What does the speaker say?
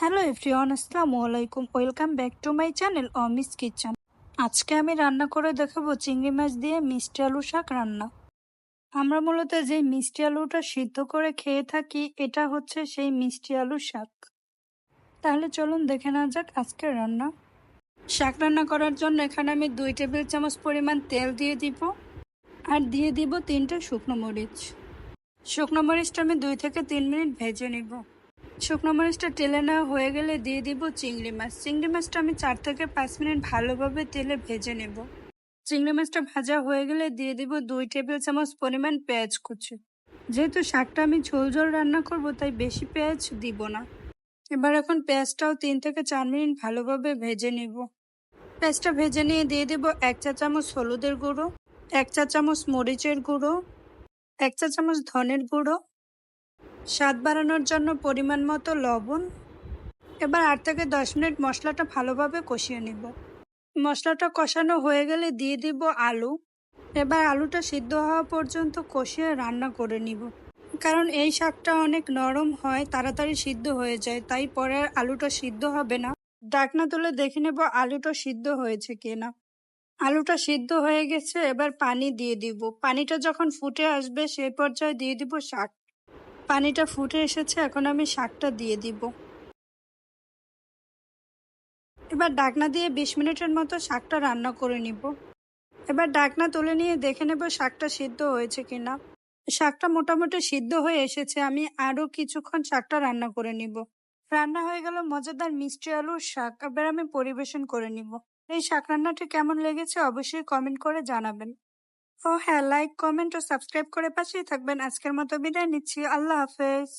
Hello everyone, আসসালামু আলাইকুম। Welcome back to my channel Omi's kitchen. আজকে আমি রান্না করে দেখাবো চিংড়ি মাছ দিয়ে মিষ্টি আলু শাক রান্না। আমরা মূলত যে মিষ্টি আলুটা সিদ্ধ করে খেয়ে থাকি, এটা হচ্ছে সেই মিষ্টি আলু শাক। তাহলে চলুন দেখে নেওয়া যাক আজকের রান্না। শাক রান্না করার জন্য এখানে আমি দুই টেবিল চামচ পরিমাণ তেল দিয়ে দিব আর দিয়ে দিব তিনটে শুকনো মরিচ। শুকনো মরিচটা আমি দুই থেকে তিন মিনিট ভেজে নিব। শুকনো মরিচটা তেলে নেওয়া হয়ে গেলে দিয়ে দিব চিংড়ি মাছ। চিংড়ি মাছটা আমি চার থেকে পাঁচ মিনিট ভালোভাবে তেলে ভেজে নেব। চিংড়ি মাছটা ভাজা হয়ে গেলে দিয়ে দিব দুই টেবিল চামচ পরিমাণ পেঁয়াজ কুচি। যেহেতু শাকটা আমি ঝোল ঝোল রান্না করব, তাই বেশি পেঁয়াজ দিব না। এবার এখন পেঁয়াজটাও তিন থেকে চার মিনিট ভালোভাবে ভেজে নিব। পেঁয়াজটা ভেজে নিয়ে দিয়ে দিব এক চা চামচ হলুদের গুঁড়ো, এক চা চামচ মরিচের গুঁড়ো, এক চা চামচ ধনের গুঁড়ো স্বাদ বাড়ানোর জন্য পরিমাণ মতো লবণ। এবার আট থেকে দশ মিনিট মশলাটা ভালোভাবে কষিয়ে নিব। মশলাটা কষানো হয়ে গেলে দিয়ে দিব আলু। এবার আলুটা সিদ্ধ হওয়া পর্যন্ত কষিয়ে রান্না করে নিব। কারণ এই শাকটা অনেক নরম হয়, তাড়াতাড়ি সিদ্ধ হয়ে যায়, তাই পরে আলুটা সিদ্ধ হবে না। ডাকনা তুলে দেখে নেব আলুটা সিদ্ধ হয়েছে কিনা। আলুটা সিদ্ধ হয়ে গেছে, এবার পানি দিয়ে দিব। পানিটা যখন ফুটে আসবে সেই পর্যায়ে দিয়ে দিব শাক। পানিটা ফুটে এসেছে, এখন আমি শাকটা দিয়ে দিব। এবার ডাকনা দিয়ে বিশ মিনিটের মতো শাকটা রান্না করে নিব। এবার ডাকনা তুলে নিয়ে দেখে নেব শাকটা সিদ্ধ হয়েছে কিনা। শাকটা মোটামুটি সিদ্ধ হয়ে এসেছে, আমি আরও কিছুক্ষণ শাকটা রান্না করে নিব। রান্না হয়ে গেল মজাদার মিষ্টি আলুর শাক, এবার আমি পরিবেশন করে নিব। এই শাক রান্নাটি কেমন লেগেছে অবশ্যই কমেন্ট করে জানাবেন। ও হ্যাঁ লাইক কমেন্ট ও সাবস্ক্রাইব করে পাশেই থাকবেন। আজকের মতো বিদায় নিচ্ছি। আল্লাহ হাফেজ।